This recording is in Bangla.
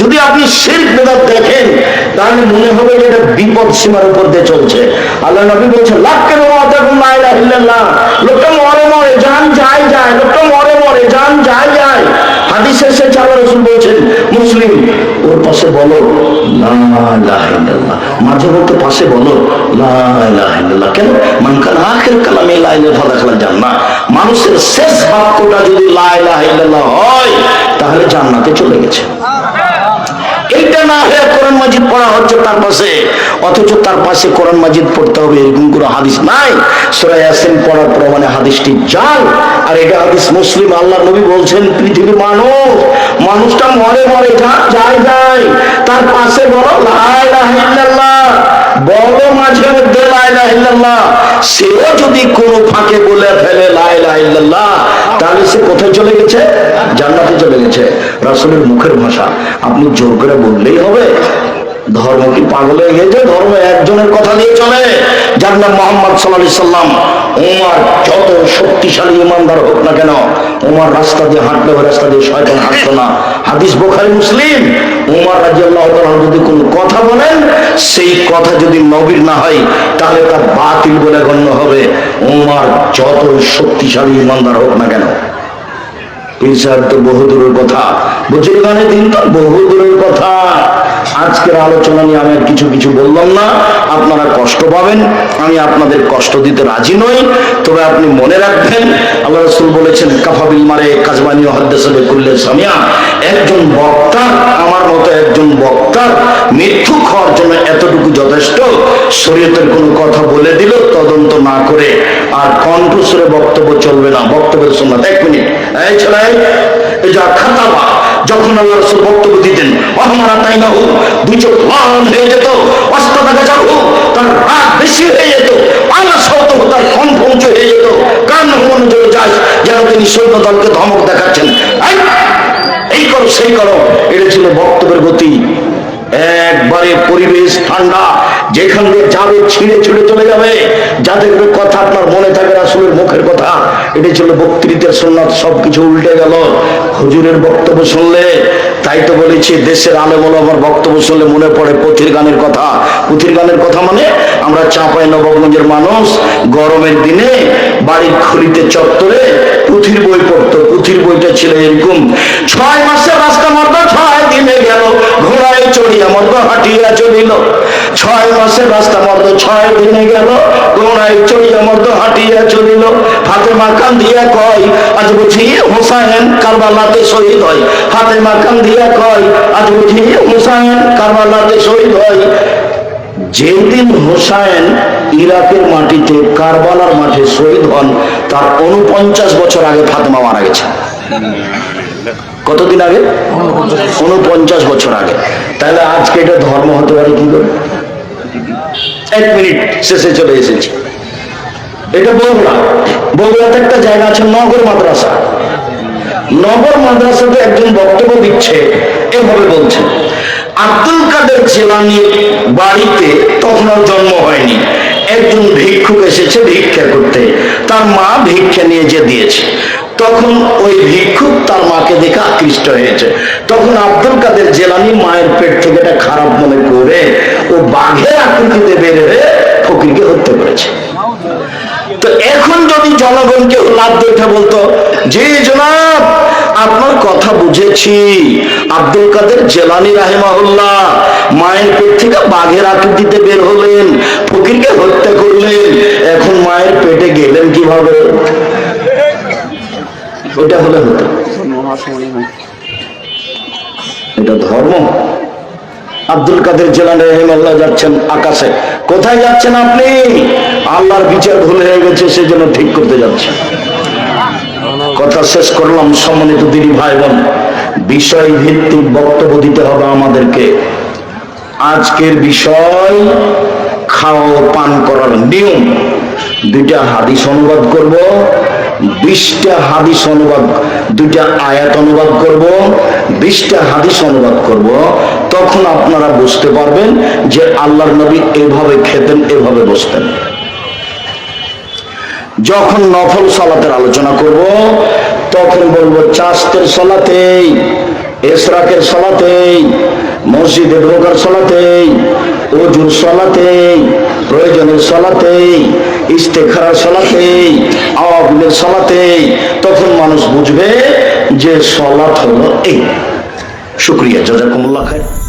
যদি আপনি শিরক বেদাত দেখেন, তাহলে মনে হবে এটা বিপদ সীমার উপর দিয়ে চলছে। আল্লাহ নবী বলছে লাখকে লোকটা মরে মরে যান যায় যায়, লোকটা মরে মরে যান যায় যায়। হাদিসের সে চালা রসুল বলছেন, মুসলিম, ওর পাশে বলো। মাঝে মধ্যে পাশে বলো। কেন? মানকান আখের কালামে লা ইলাহা ফাদা খালা জান্নাত মানুষের শেষ বাক্যটা যদি লা ইলাহা ইল্লাল্লাহ হয়, তাহলে জান্নাতে চলে গেছে। না হয়ে কোরআন মাজিদ পড়া হচ্ছে তার পাশে। অথচ তার পাশে কোরআন মাজিদ পড়তে হবে এরকম কোনো হাদিস নাই। সুরা ইয়াসিন পড়ার প্রমাণে হাদিসটি জাল আর এটা হাদিস মুসলিম আল্লাহ নবী বলছেন, পৃথিবীর মানুষ, মানুষটা মরে মরে যায় যায়। তার পাশে বলো, লা ইলাহা ইল্লাল্লাহ। বলো মাঝে মধ্যে লা ইল্লাল্লাহ। সেও যদি কোনো ফাঁকে বলে ফেলে লা ইলাহা ইল্লাল্লাহ, তাহলে সে কোথায় চলে গেছে? জান্নাতে চলে গেছে। রাসুলের মুখের ভাষা। আপনি জোর করে বললেই হবে। ধর্ম কি পাগল হয়ে গেছে? ধর্ম একজনের কথা দিয়ে চলে। যার নাম মোহাম্মদ সাল্লাহ সাল্লাম। ওমার যত শক্তিশালী ইমানদার হোক না কেন ওমার রাস্তা দিয়ে হাঁটলে ওই রাস্তা দিয়ে শয়তান হাঁটতো না। হাদিস বোখারি, মুসলিম। ওমার রাজি আল্লাহ যদি কোনো কথা বলেন, সেই কথা যদি নবীর না হয়, তাহলে তা বাতিল বলে গণ্য হবে। ওমার যত শক্তিশালী ইমানদার হোক না কেন। পীর বহু দূরের কথা। বুঝলি মানে দিন তো বহু দূরের কথা। আজকের আলোচনা নিয়ে আমি আর কিছু কিছু বললাম না। আপনারা কষ্ট পাবেন, আমি আপনাদের কষ্ট দিতে রাজি নই। তবে আপনি মনে রাখবেন, আল্লাহ রসুল বলেছেন কাফাবিল মারে কাজবানি হদ্দেশে করলে সামিয়া একজন বক্তা, আমার মতো একজন বক্তার মৃত্যু খাওয়ার জন্য এতটুকু যথেষ্ট? শরীয়তের কোনো কথা বলে দিল, তদন্ত না করে আর কণ্ঠস্বরে বক্তব্য চলবে না। বক্তব্যের সময় এক মিনিট। এই ছেলে, এই যা খাতাবা যখন আল্লাহ বক্তব্য দিতেন, অহমারা তাই না হোক দুই চোখ লাল হয়ে যেত, অস্ত দেখা যাও তার রাগ বেশি হয়ে যেত, আল্লাহ শত তার কণ্ঠ উঁচু হয়ে যেত, কান মনোযোগ যায়। যেন তিনি সৈন্য দলকে ধমক দেখাচ্ছেন, এই করো, সেই করো। এটা ছিল বক্তব্যের গতি। একবারে পরিবেশ ঠান্ডা, যেখান দিয়ে যাবে, ছিঁড়ে ছিঁড়ে চলে যাবে। যাদের কথা আপনার মনে থাকে রাসুলের মুখের কথা। এটা ছিল বক্তৃতের সুন্নাত, সবকিছু উল্টে গেল। হুজুরের বক্তব্য শুনলে, তাই তো বলেছি, দেশের আলেমল আমার বক্তব্য শুনলে মনে পড়ে পুথির গানের কথা। পুথির গানের কথা মানে আমরা চাঁপাই নবাবগঞ্জের মানুষ, গরমের দিনে বাড়ির খুলিতে চত্বরে পুথির বই পড়তো। পুথির বইটা ছিল এরকম, ছয় মাসের রাস্তা মর্দ ছয় দিনে গেল, ঘোড়ায় চড়িয়া মর্দ হাঁটিয়া চলিল। ছয় মাসের রাস্তা মর্দ ছয় দিনে গেল, ঘোড়ায় চড়িয়া মর্দ হাঁটিয়া চলিল। ফাতেমা কান্দিয়া কয়, আজ বুঝি হোসাইন কারবালাতে শহীদ হয়। ফাতেমা কান্দিয়া কয়, আজ বুঝি হোসাইন কারবালাতে শহীদ হয়। যেদিন হোসাইন ইরাকের মাটিতে, কারবালার মাঠে শহীদ হন, তার উনপঞ্চাশ বছর আগে ফাতেমা মারা গেছে। কতদিন আগে? উনপঞ্চাশ বছর আগে। তাহলে আজকে এটা ধর্ম হতে পারে কি করে? এক মিনিট শেষে চলে এসেছি। এটা বগুড়া বগুড়াতে একটা জায়গা আছে নগর মাদ্রাসা। নগর মাদ্রাসাতে একজন বক্তব্য দিচ্ছে, এভাবে বলছে, আব্দুল কাদের জেলানির বাড়িতে তখন জন্ম হয়নি। একজন ভিক্ষুক এসেছে ভিক্ষা করতে। তার মা ভিক্ষা নিয়ে যে দিয়েছে। তখন ওই ভিক্ষুক তার মাকে দেখে আকৃষ্ট হয়েছে। তখন আব্দুল কাদের জেলানি মায়ের পেট থেকে এটা খারাপ মনে করে ও বাঘের আকৃতিতে বের ফকিরকে হত্যা করেছে। তো এখন যদি জনগণকে লাভ দেখে বলতো, জি জনাব, আপনার কথা বুঝেছি। আব্দুল কাদের জেলানি রাহেমাহুল্লাহ মায়ের পেট থেকে বাঘের আকৃতিতে বের হলেন, ফকিরকে হত্যা করলেন। এখন মায়ের পেটে গেলেন কীভাবে? ওটা হলে হতো। এটা ধর্ম। আব্দুল কাদের জেলানি রহিমাল্লাহ যাচ্ছেন আকাশে। কোথায় যাচ্ছেন আপনি? আল্লাহর বিচার ভুল হয়ে গেছে, সেজন্য ঠিক করতে যাচ্ছেন কথা শেষ করলাম, সম্মানিত দিদি ভাই বোন বিষয় ভিত্তিক বক্তব্য দিতে হবে আমাদেরকে। আজকের বিষয়, খাওয়া পান করার নিয়ম। দুইটা হাদিস অনুবাদ করব, বিশটা হাদিস অনুবাদ, দুইটা আয়াত অনুবাদ করব, বিশটা হাদিস অনুবাদ করব। তখন আপনারা বুঝতে পারবেন যে আল্লাহর নবী এভাবে খেতেন, এভাবে বসতেন। যখন নফল সালাতের আলোচনা করব, তখন বলব চাস্তের সলাতেই, এসরাকের সলাতেই, মসজিদে ঢোকার সলাতেই অজুর সলাতেই, প্রয়োজনের সলাতেই, ইস্তেখারার সলাতেই, আওয়াবিলের সলাতেই, তখন মানুষ বুঝবে যে সলাৎ হলো এই। শুক্রিয়া, জাজাকুমুল্লাহ খায়